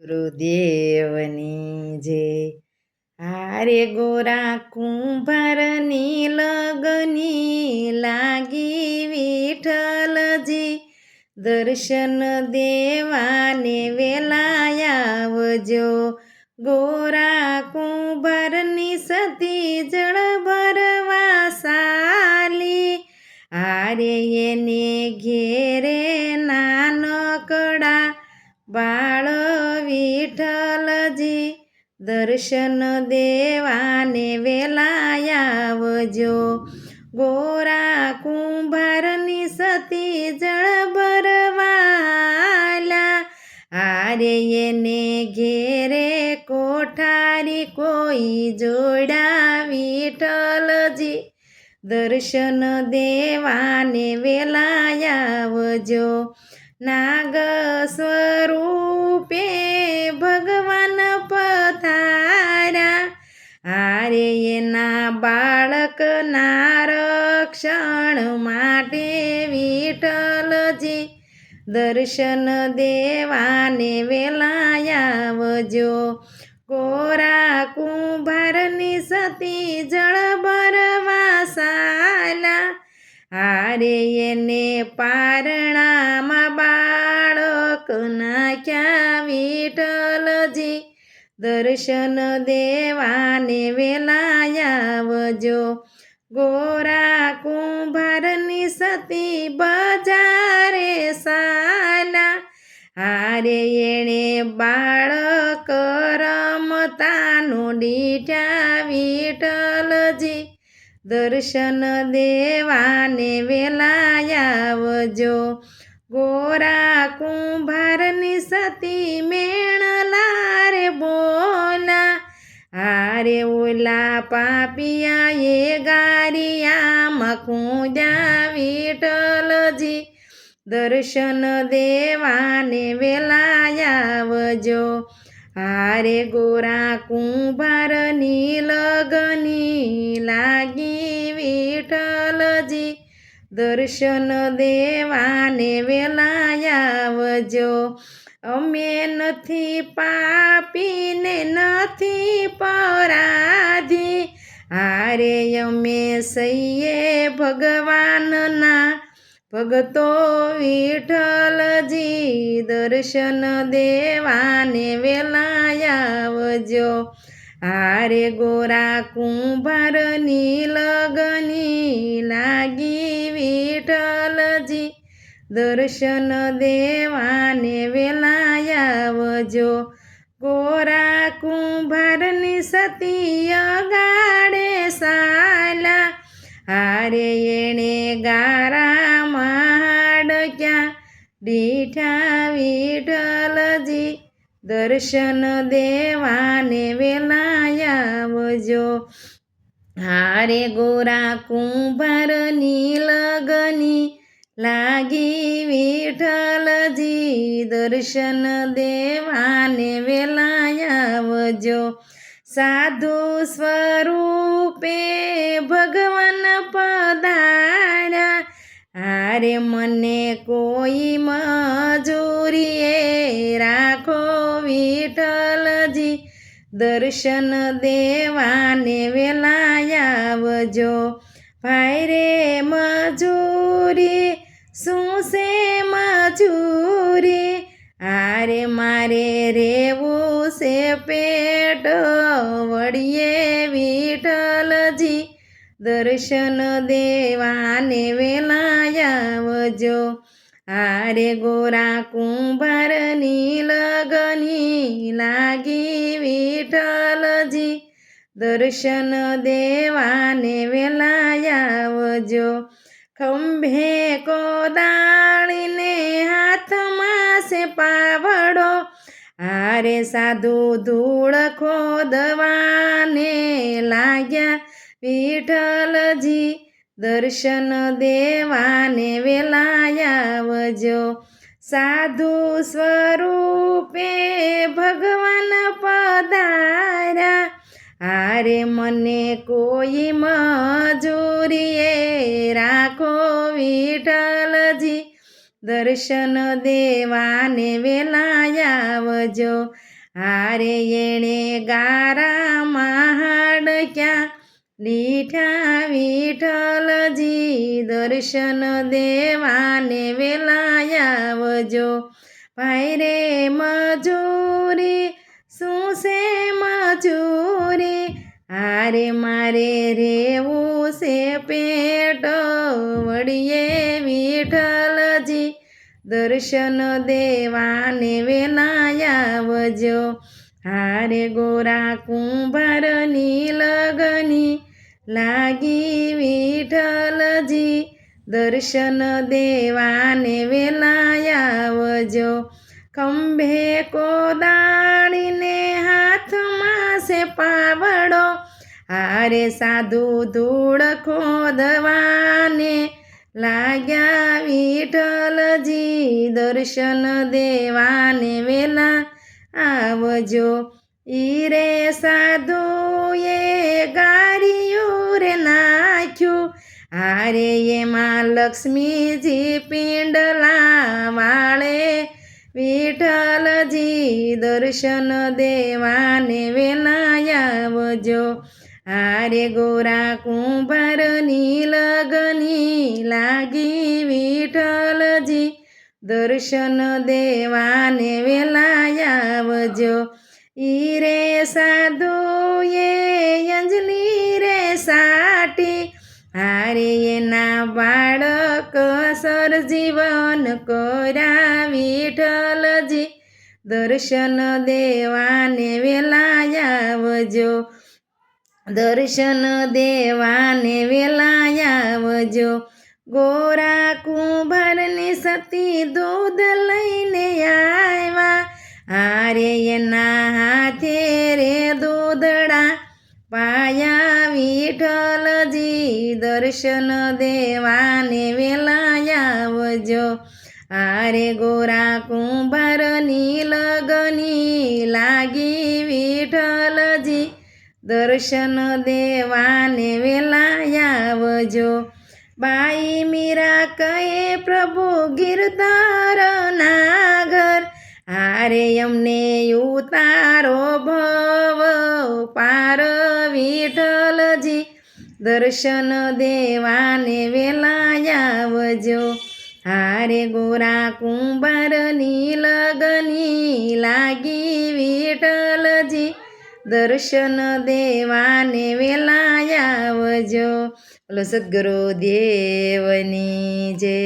ગુરુદેવની જે હારે ગોરા કુંભારની લગની લાગી વિઠ્ઠલજી દર્શન દેવાને વેલાયાવજો ગોરા કુંભારની સતી જળ ભરવા સાલી હારે એને ઘેરે વિઠ્ઠલજી દર્શન દેવાને વેલાયાવજો ગોરા કુંભારની સતી જળ ભરવાલા આરે એને ઘેરે કોઠારી કોઈ જોડા વિઠ્ઠલજી દર્શન દેવાને વેલાયાવજો નાગ સ્વરૂપે દર્શન દેવાને વેલાયાવજો. કોરા કુંભારની સતી જળ ભરવા સાલા હારે એને પારણામાં બાળક નાખ્યા વિઠ્ઠલજી. દર્શન દેવાને વેલાયાવજો. ગોરા કુંભારની સતી બજારે સાલા હારે એણે બાળક રમતાનું ડીઠા વિઠલજી દર્શન દેવાને વેલાયાવજો ગોરા કુંભારની સતી મેણ લારે બોલા હારે ઓલા પાપિયા એ ગારિયામાં દર્શન દેવાને વેલાયાવજો હારે ગોરા કુંભારની લગની લાગી વિઠ્ઠલજી. દર્શન દેવાને વેલાયાવજો અમે નથી પાપીને નથી પરાધી. હારે અમે સૈયે ભગવાનના ભગતો વિઠ્ઠલજી દર્શન દેવાને વેલાયાવજો હારે ગોરા કુંભારની લગની લાગી વિઠ્ઠલજી દર્શન દેવાને વેલાયાવજો ગોરા કુંભારની સતી અગાડે સાલા, હારે એણે ગારા દીઠા વિઠલજી દર્શન દેવાને વેલાયાવજો હારે ગોરા કુંભારની લગની લાગી વિઠલજી દર્શન દેવાને વેલાયાવજો સાધુ સ્વરૂપે ભગવાન પધાર્યા હારે મને કોઈ મજૂરીએ રાખો વિઠ્ઠલજી. દર્શન દેવાને વેલાયાવજો ભાઈ રે મજૂરી, શું છે મજૂરી? આરે મારે રેવું છે પેટ વળીએ વિઠ્ઠલજી દર્શન દેવાને વેલાયાવજો. હારે ગોરા કુંભારની લગની લાગી વિઠ્ઠલજી. દર્શન દેવાને વેલાયાવજો. ખંભે કોદાળીને હાથમાં સે પાવડો. હારે સાધુ ધૂળ ખોદવાને લાગ્યા. વિઠ્ઠલજી દર્શન દેવાને વેલાયાવજો. સાધુ સ્વરૂપે ભગવાન પધાર્યા. હારે મને કોઈ મજૂરીએ રાખો વિઠ્ઠલજી દર્શન દેવાને વેલાયાવજો. આરે એણે ગારા મહાડ ક્યાં લીઠા વિઠ્ઠલજી દર્શન દેવાને વેલાયાવજો પાયરે રે મજૂરી, શું છે મજૂરી? હારે મારે રેવું છે પેટ, વળીએ વિઠ્ઠલજી દર્શન દેવાને વેલાયાવજો હારે ગોરા કુંભારની લગની લાગી વિઠ્ઠલજી, દર્શન દેવાને વેલાયાવજો ખંભે કોદાળીને હાથમાં સે પાવડો, હારે સાધુ ધૂળ ખોદવાને. લાગ્યા વિઠ્ઠલજી, દર્શન દેવાને વેલા આવજો. ઈ રે સાધુએ નાખ્યું હારે એમાં લક્ષ્મીજી પિંડલા વાળે વિઠ્ઠલજી દર્શન દેવાને વેલા આવજો હારે ગોરા કુંભારની લગની લાગી વિઠ્ઠલજી દર્શન દેવાને વેલાયાવજો. ઈ રે સાધુએ અંજલી રે સાટી હારે એના બાળક સરજીવન કોરા ઠલજી. દર્શન દેવાને વેલા આવજો. દર્શન દેવાને વેલા આવજો. ગોરા કુંભારની સતી દૂધ લઈને આવ્યા. હારે એના હાથે રે દૂધડા પાયા વિઠ્ઠલજી દર્શન દેવાને વેલા આવજો. હારે ગોરા કુંભારની લગની લાગી વિઠ્ઠલજી. દર્શન દેવાને વેલા આવજો. બાઈ મીરા કહે, પ્રભુ ગિરધર દર્શન દેવાને વેલાયાવજો હારે ગોરા કુંભારની લગની લાગી વિઠ્ઠલજી. દર્શન દેવાને વેલાયાવજો બોલો સદગુરુ દેવની જય.